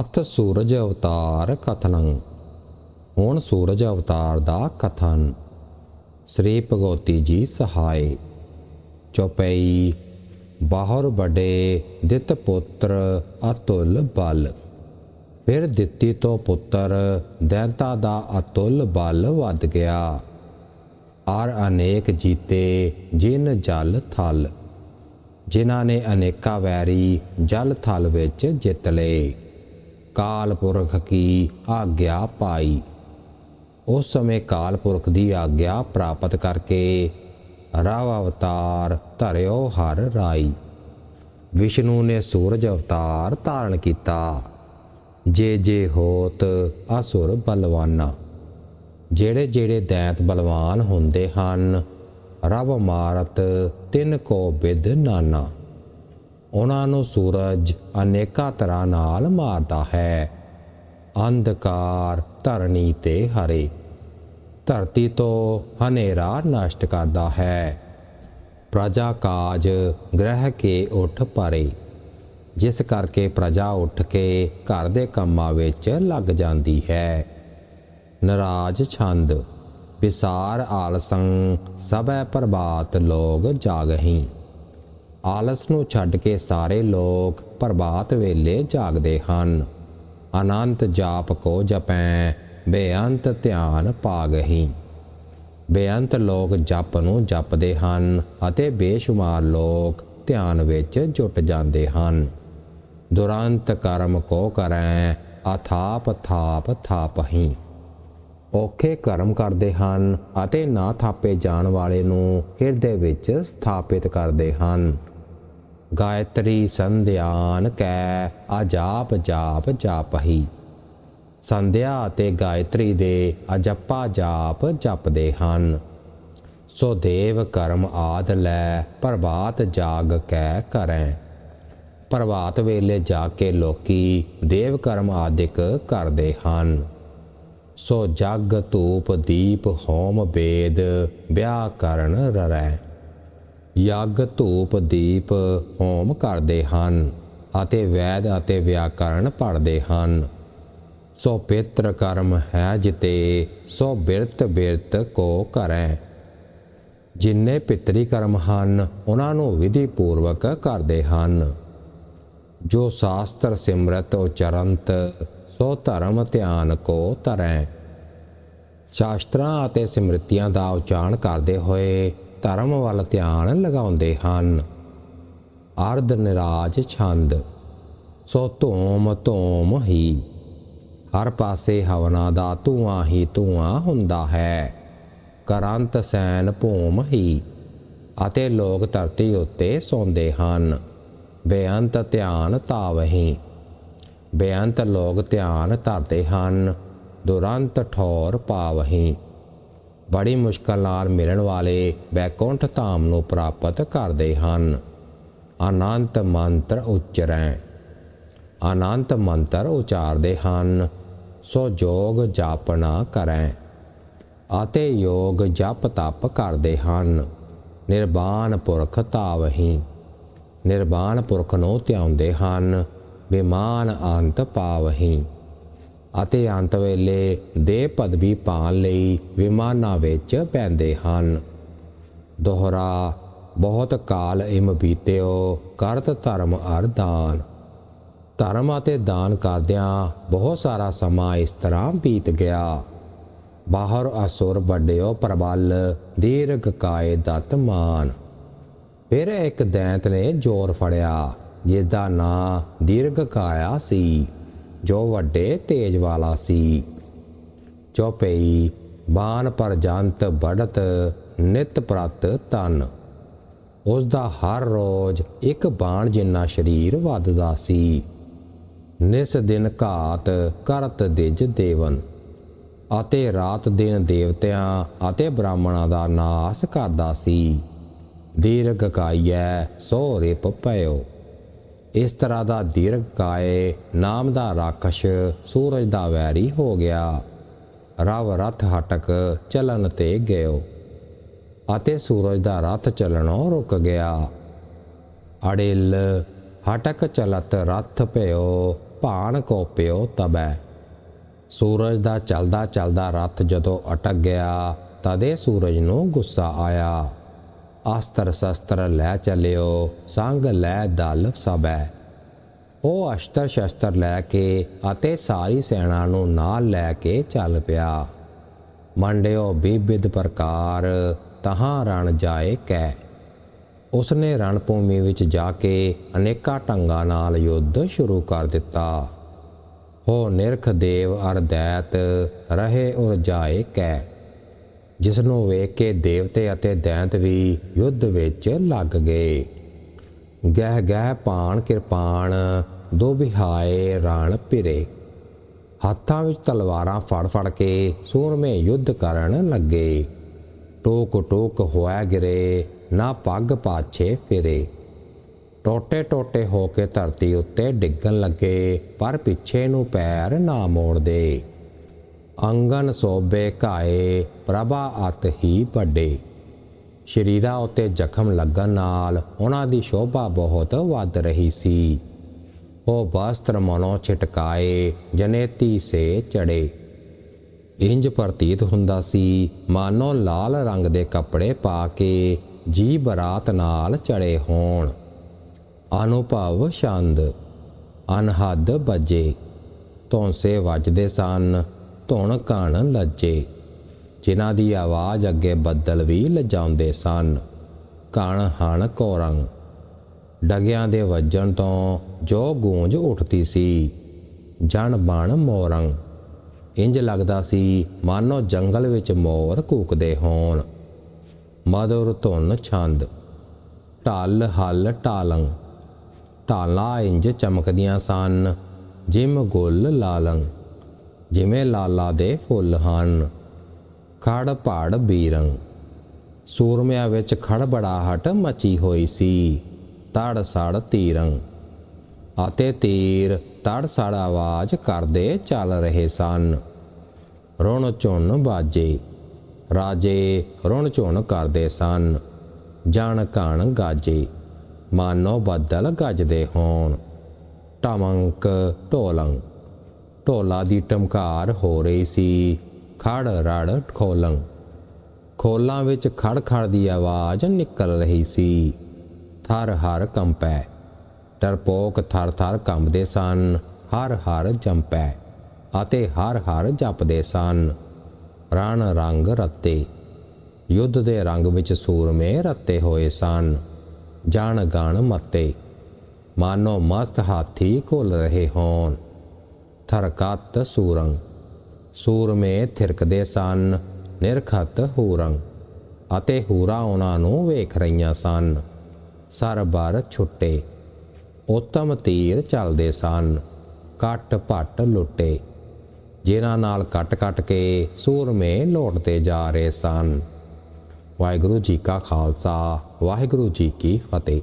ਅਥ ਸੂਰਜ ਅਵਤਾਰ ਕਥਨੰ, ਹੁਣ ਸੂਰਜ ਅਵਤਾਰ ਦਾ ਕਥਨ। ਸ੍ਰੀ ਭਗਵਤੀ ਜੀ ਸਹਾਇ, ਚੌਪਈ, ਬਾਹਰ ਬੜੇ ਦਿੱਤ ਪੁੱਤਰ ਅਤੁਲ ਬਲ। ਫਿਰ ਦਿੱਤੀ ਤੋਂ ਪੁੱਤਰ ਦੈਂਤਾ ਦਾ ਅਤੁਲ ਬਲ ਵੱਧ ਗਿਆ। ਆਰ ਅਨੇਕ ਜੀਤੇ ਜਿਨ ਜਲ ਥਲ, ਜਿਨ੍ਹਾਂ ਨੇ ਅਨੇਕਾਂ ਵੈਰੀ ਜਲ ਥਲ ਵਿੱਚ ਜਿੱਤ ਲਏ। ਕਾਲ ਪੁਰਖ ਕੀ ਆਗਿਆ ਪਾਈ। ਉਸ ਸਮੇਂ ਕਾਲ ਪੁਰਖ ਦੀ ਆਗਿਆ ਪ੍ਰਾਪਤ ਕਰਕੇ ਰਾਵ ਅਵਤਾਰ ਧਰਿਓ ਹਰ ਰਾਈ। ਵਿਸ਼ਨੂੰ ਨੇ ਸੂਰਜ ਅਵਤਾਰ ਧਾਰਨ ਕੀਤਾ। ਜੇ ਜੇ ਹੋਤ ਅਸੁਰ ਬਲਵਾਨਾ। ਜਿਹੜੇ ਜਿਹੜੇ ਦੈਂਤ ਬਲਵਾਨ ਹੁੰਦੇ ਹਨ ਰਬ ਮਾਰਤ ਤਿੰਨ ਕੋ ਬਿਦ ਨਾਨਾ। ਉਹਨਾਂ ਨੂੰ ਸੂਰਜ ਅਨੇਕਾਂ ਤਰ੍ਹਾਂ ਨਾਲ ਮਾਰਦਾ ਹੈ। ਅੰਧਕਾਰ ਧਰਣੀ ਤੇ ਹਰੇ, ਧਰਤੀ ਤੋਂ ਹਨੇਰਾ ਨਸ਼ਟ ਕਰਦਾ ਹੈ। ਪ੍ਰਜਾ ਕਾਜ ਗ੍ਰਹਿ ਕੇ ਉੱਠ ਪਰੇ, ਜਿਸ ਕਰਕੇ ਪ੍ਰਜਾ ਉੱਠ ਕੇ ਘਰ ਦੇ ਕੰਮਾਂ ਵਿੱਚ ਲੱਗ ਜਾਂਦੀ ਹੈ। ਨਰਾਜ ਛੰਦ, ਵਿਸਾਰ ਆਲਸੰ, ਸਭੈ ਪ੍ਰਭਾਤ ਲੋਗ ਜਾਗਹੀ। ਆਲਸ ਨੂੰ ਛੱਡ ਕੇ ਸਾਰੇ ਲੋਕ ਪ੍ਰਭਾਤ ਵੇਲੇ ਜਾਗਦੇ ਹਨ। ਅਨੰਤ ਜਾਪ ਕੋ ਜਪੈ, ਬੇਅੰਤ ਧਿਆਨ ਪਾਗਹੀ ਬੇਅੰਤ ਲੋਕ ਜਪ ਨੂੰ ਜਪਦੇ ਹਨ ਅਤੇ ਬੇਸ਼ੁਮਾਰ ਲੋਕ ਧਿਆਨ ਵਿੱਚ ਜੁਟ ਜਾਂਦੇ ਹਨ। ਦੁਰੰਤ ਕਰਮ ਕੋ ਕਰੈ, ਅਥਾਪ ਥਾਪ ਥਾਪਹੀ। ਔਖੇ ਕਰਮ ਕਰਦੇ ਹਨ ਅਤੇ ਨਾ ਥਾਪੇ ਜਾਣ ਵਾਲੇ ਨੂੰ ਹਿਰਦੇ ਵਿੱਚ ਸਥਾਪਿਤ ਕਰਦੇ ਹਨ। ਗਾਇਤਰੀ ਸੰਧਿਆਨ ਕੈ ਅਜਾਪ ਜਾਪ ਜਾਪਹੀ। ਸੰਧਿਆ ਅਤੇ ਗਾਇਤਰੀ ਦੇ ਅਜੱਪਾ ਜਾਪ ਜਪਦੇ ਹਨ। ਸੋ ਦੇਵ ਕਰਮ ਆਦ ਲੈ ਪ੍ਰਭਾਤ ਜਾਗ ਕੈ ਕਰੈ। ਪ੍ਰਭਾਤ ਵੇਲੇ ਜਾ ਕੇ ਲੋਕੀ ਦੇਵ ਕਰਮ ਆਦਿਕ ਕਰਦੇ ਹਨ। ਸੋ ਜਗ ਧੂਪ ਦੀਪ ਹੋਮ ਵੇਦ ਵਿਆਹ ਕਰਨ ਰਰੈ। ਯੱਗ ਧੂਪ ਦੀਪ ਹੋਮ ਕਰਦੇ ਹਨ ਅਤੇ ਵੈਦ ਅਤੇ ਵਿਆਕਰਨ ਪੜ੍ਹਦੇ ਹਨ। ਸੋ ਪਿਤਰ ਕਰਮ ਹੈ ਜਿਤੇ, ਸੋ ਬਿਰਤ ਬਿਰਤ ਕੋ ਕਰੈ। ਜਿਨਨੇ ਪਿਤਰੀ ਕਰਮ ਹਨ, ਉਹਨਾਂ ਨੂੰ ਵਿਧੀ ਪੂਰਵਕ ਕਰਦੇ ਹਨ। ਜੋ ਸ਼ਾਸਤਰ ਸਿਮਰਤ ਉਚਰੰਤ, ਸੋ ਧਰਮ ਧਿਆਨ ਕੋ ਤਰੈ। ਸ਼ਾਸਤਰਾਂ ਅਤੇ ਸਿਮਰਤੀਆਂ ਦਾ ਉਚਾਰਨ ਕਰਦੇ ਹੋਏ ਧਰਮ ਵੱਲ ਧਿਆਨ ਲਗਾਉਂਦੇ ਹਨ। ਅਰਧ ਨਿਰਾਜ ਛੰਦ, ਸੋ ਧੋਮ ਧੋਮ ਹੀ। ਹਰ ਪਾਸੇ ਹਵਨਾ ਦਾ ਧੂਆਂ ਹੀ ਧੂਆਂ ਹੁੰਦਾ ਹੈ। ਕਰੰਤ ਸੈਨ ਭੂਮ ਹੀ, ਅਤੇ ਲੋਕ ਧਰਤੀ ਉੱਤੇ ਸੌਂਦੇ ਹਨ। ਬੇਅੰਤ ਧਿਆਨ ਤਾਵਹੀ ਬੇਅੰਤ ਲੋਕ ਧਿਆਨ ਧਰਦੇ ਹਨ, ਦੁਰੰਤ ਠੌਰ ਪਾਵਹੀ ਬੜੀ ਮੁਸ਼ਕਲ ਨਾਲ ਮਿਲਣ ਵਾਲੇ ਬੈਕੁੰਠ ਧਾਮ ਨੂੰ ਪ੍ਰਾਪਤ ਕਰਦੇ ਹਨ। ਅਨੰਤ ਮੰਤਰ ਉਚਰੈ। ਅਨੰਤ ਮੰਤਰ ਉਚਾਰਦੇ ਹਨ। ਸੋ ਜੋਗ ਜਾਪਣਾ ਕਰੈ ਅਤੇ ਯੋਗ ਜਪ ਤਪ ਕਰਦੇ ਹਨ। ਨਿਰਵਾਣ ਪੁਰਖ ਤਾਵਹੀ ਨਿਰਵਾਣ ਪੁਰਖ ਨੂੰ ਧਿਆਉਂਦੇ ਹਨ। ਬਿਮਾਨ ਅੰਤ ਪਾਵਹੀ ਅਤੇ ਅੰਤ ਵੇਲੇ ਦੇ ਪਦਵੀ ਪਾਣ ਲਈ ਵਿਮਾਨਾਂ ਵਿੱਚ ਪੈਂਦੇ ਹਨ। ਦੋਹਰਾ, ਬਹੁਤ ਕਾਲ ਇਮ ਬੀਤਿਓ, ਕਰਤ ਧਰਮ ਅਰ ਦਾਨ। ਧਰਮ ਅਤੇ ਦਾਨ ਕਰਦਿਆਂ ਬਹੁਤ ਸਾਰਾ ਸਮਾਂ ਇਸ ਤਰ੍ਹਾਂ ਬੀਤ ਗਿਆ। ਬਾਹਰ ਅਸੁਰ ਵੱਡਿਓ ਪ੍ਰਬਲ, ਦੀਰਘ ਕਾਏ ਦਤ ਮਾਨ। ਫਿਰ ਇੱਕ ਦੈਂਤ ਨੇ ਜ਼ੋਰ ਫੜਿਆ ਜਿਸ ਦਾ ਨਾਂ ਦੀਰਘ ਕਾਇਆ ਸੀ। ਜੋ ਵੱਡੇ ਤੇਜ ਵਾਲਾ ਸੀ। ਚੌਪਈ, ਬਾਣ ਪਰ ਜੰਤ ਬੜਤ ਨਿਤ ਪ੍ਰਤ ਤਨ। ਉਸ ਦਾ ਹਰ ਰੋਜ਼ ਇੱਕ ਬਾਣ ਜਿੰਨਾ ਸਰੀਰ ਵੱਧਦਾ ਸੀ। ਨਿਸ ਦਿਨ ਘਾਤ ਕਰਤ ਦਿਜ ਦੇਵਨ, ਅਤੇ ਰਾਤ ਦਿਨ ਦੇਵਤਿਆਂ ਅਤੇ ਬ੍ਰਾਹਮਣਾਂ ਦਾ ਨਾਸ ਕਰਦਾ ਸੀ। ਦੀਰਘ ਕਾਇਐ ਸੋ ਰਿਪ ਪਇਓ। ਇਸ ਤਰ੍ਹਾਂ ਦਾ ਦੀਰਘ ਕਾਏ ਨਾਮ ਦਾ ਰਾਖਸ਼ ਸੂਰਜ ਦਾ ਵੈਰੀ ਹੋ ਗਿਆ। ਰਵ ਰਥ ਹਟਕ ਚਲਨ ਤੇ ਗਿਓ ਅਤੇ ਸੂਰਜ ਦਾ ਰਥ ਚੱਲਣੋਂ ਰੁਕ ਗਿਆ। ਅੜਿਲ ਹਟਕ ਚਲਤ ਰਥ ਭਇਓ, ਭਾਣ ਕੋ ਪਿਓ ਤਬੈ। ਸੂਰਜ ਦਾ ਚਲਦਾ ਚਲਦਾ ਰੱਥ ਜਦੋਂ ਅਟਕ ਗਿਆ, ਤਦੇ ਸੂਰਜ ਨੂੰ ਗੁੱਸਾ ਆਇਆ। ਅਸਤਰ ਸ਼ਸਤਰ ਲੈ ਚੱਲਿਓ, ਸੰਗ ਲੈ ਦਲ ਸਬੈ ਉਹ ਅਸ਼ਤਰ ਸ਼ਸਤਰ ਲੈ ਕੇ ਅਤੇ ਸਾਰੀ ਸੈਨਾ ਨੂੰ ਨਾਲ ਲੈ ਕੇ ਚੱਲ ਪਿਆ। ਮੰਡਿਓ ਵਿਵਿਧ ਪ੍ਰਕਾਰ, ਤਹਾਂ ਰਣ ਜਾਏ ਕੈ। ਉਸਨੇ ਰਣ ਭੂਮੀ ਵਿੱਚ ਜਾ ਕੇ ਅਨੇਕਾਂ ਢੰਗਾਂ ਨਾਲ ਯੁੱਧ ਸ਼ੁਰੂ ਕਰ ਦਿੱਤਾ। ਹੋ ਨਿਰਖ ਦੇਵ ਅਰਦੈਤ ਰਹੇ ਉਰ ਜਾਏ ਕੈ। ਜਿਸ ਨੂੰ ਵੇਖ ਕੇ ਦੇਵਤੇ ਅਤੇ ਦੈਂਤ ਵੀ ਯੁੱਧ ਵਿੱਚ ਲੱਗ ਗਏ। ਗਹਿ ਗਹਿ ਪਾਣ ਕਿਰਪਾਨ ਦੋ ਬਿਹਾਏ ਰਣ ਪਿਰੇ ਹੱਥਾਂ ਵਿੱਚ ਤਲਵਾਰਾਂ ਫੜ ਫੜ ਕੇ ਸੂਰਮੇ ਯੁੱਧ ਕਰਨ ਲੱਗੇ। ਟੋਕ ਟੋਕ ਹੋਇਆ ਗਿਰੇ, ਨਾ ਪੱਗ ਪਾਛੇ ਫਿਰੇ। ਟੋਟੇ ਟੋਟੇ ਹੋ ਕੇ ਧਰਤੀ ਉੱਤੇ ਡਿੱਗਣ ਲੱਗੇ, ਪਰ ਪਿੱਛੇ ਨੂੰ ਪੈਰ ਨਾ ਮੋੜਦੇ। ਅੰਗਨ ਸੋਬੇ ਘਾਏ ਪ੍ਰਭਾ ਅਤ ਹੀ ਵੱਡੇ ਸ਼ਰੀਰਾਂ ਉੱਤੇ ਜ਼ਖਮ ਲੱਗਣ ਨਾਲ ਉਹਨਾਂ ਦੀ ਸ਼ੋਭਾ ਬਹੁਤ ਵੱਧ ਰਹੀ ਸੀ। ਉਹ ਵਸਤਰ ਮਨੋਂ ਛਟਕਾਏ, ਜਨੇਤੀ ਸੇ ਚੜੇ ਇੰਜ ਪ੍ਰਤੀਤ ਹੁੰਦਾ ਸੀ, ਮਾਨੋ ਲਾਲ ਰੰਗ ਦੇ ਕੱਪੜੇ ਪਾ ਕੇ ਜੀ ਬਰਾਤ ਨਾਲ ਚੜੇ ਹੋਣ। ਅਨੁਭਵ ਛੰਦ, ਅਨਹਦ ਬੱਜੇ ਧੌਂਸੇ ਵੱਜਦੇ ਸਨ ਧੁਣ ਕਣ ਲੱਜੇ, ਜਿਨ੍ਹਾਂ ਦੀ ਆਵਾਜ਼ ਅੱਗੇ ਬੱਦਲ ਵੀ ਲਜਾਉਂਦੇ ਸਨ। ਕਣ ਹਣ ਕੋਰੰਗ ਡਗਿਆਂ ਦੇ ਵੱਜਣ ਤੋਂ ਜੋ ਗੂੰਜ ਉੱਠਦੀ ਸੀ, ਜਣ ਬਣ ਮੋਰੰਗ ਇੰਜ ਲੱਗਦਾ ਸੀ, ਮਾਨੋ ਜੰਗਲ ਵਿੱਚ ਮੋਰ ਕੂਕਦੇ ਹੋਣ। ਮਧੁਰ ਧੁਨ ਛੰਦ, ਢਲ ਹਲ ਢਾਲੰ। ਢਾਲਾਂ ਇੰਜ ਚਮਕਦੀਆਂ ਸਨ, ਜਿਮ ਗੁੱਲ ਲਾਲੰ। ਜਿਵੇਂ ਲਾਲਾ ਦੇ ਫੁੱਲ ਹਨ। ਖੜ ਪੜ ਬੀਰੰਗ ਸੂਰਮਿਆਂ ਵਿੱਚ ਖੜਬੜਾਹਟ ਮਚੀ ਹੋਈ ਸੀ। ਤੜ ਸੜ ਤੀਰੰ। ਅਤੇ ਤੀਰ ਤੜ ਸੜ ਆਵਾਜ਼ ਕਰਦੇ ਚੱਲ ਰਹੇ ਸਨ। ਰੁਣ ਝੁਣ ਬਾਜੇ। ਰਾਜੇ ਰੁਣ ਝੁਣ ਕਰਦੇ ਸਨ। ਜਾਣ ਕਣ ਗਾਜੇ। ਮਾਨੋ ਬੱਦਲ ਗੱਜਦੇ ਹੋਣ। ਟਮੰਕ ਢੋਲੰ। ਢੋਲਾ ਦੀ ਟਮਕਾਰ ਹੋ ਰਹੀ ਸੀ। ਖੜ ਰੜ ਖੋਲੰ ਖੋਲਾਂ ਵਿੱਚ ਖੜ ਖੜ ਦੀ ਆਵਾਜ਼ ਨਿਕਲ ਰਹੀ ਸੀ। ਥਰ ਹਰ ਕੰਪੈ। ਟਰਪੋਕ ਥਰ ਥਰ ਕੰਬਦੇ ਸਨ। ਹਰ ਹਰ ਜੰਪੈ। ਅਤੇ ਹਰ ਹਰ ਜਪਦੇ ਸਨ। ਰਣ ਰੰਗ ਰੱਤੇ। ਯੁੱਧ ਦੇ ਰੰਗ ਵਿੱਚ ਸੂਰਮੇ ਰੱਤੇ ਹੋਏ ਸਨ। ਜਾਣ ਗਣ ਮੱਤੇ। ਮਾਨੋ ਮਸਤ ਹਾਥੀ ਘੁਲ ਰਹੇ ਹੋਣ। ਥਰਕਤ ਸੂਰੰਗ ਸੂਰਮੇ ਥਿਰਕਦੇ ਸਨ, ਨਿਰਖਤ ਹੂਰੰਗ ਅਤੇ ਹੂਰਾ ਉਹਨਾਂ ਨੂੰ ਵੇਖ ਰਹੀਆਂ ਸਨ। ਸਰ ਬਰ ਛੁੱਟੇ, ਉਤਮ ਤੀਰ ਚੱਲਦੇ ਸਨ, ਕੱਟ ਭੱਟ ਲੁੱਟੇ, ਜਿਨ੍ਹਾਂ ਨਾਲ ਕੱਟ ਕੱਟ ਕੇ ਸੂਰਮੇ ਲੋਟਦੇ ਜਾ ਰਹੇ ਸਨ। ਵਾਹਿਗੁਰੂ ਜੀ ਕਾ ਖਾਲਸਾ, ਵਾਹਿਗੁਰੂ ਜੀ ਕੀ ਫਤਿਹ।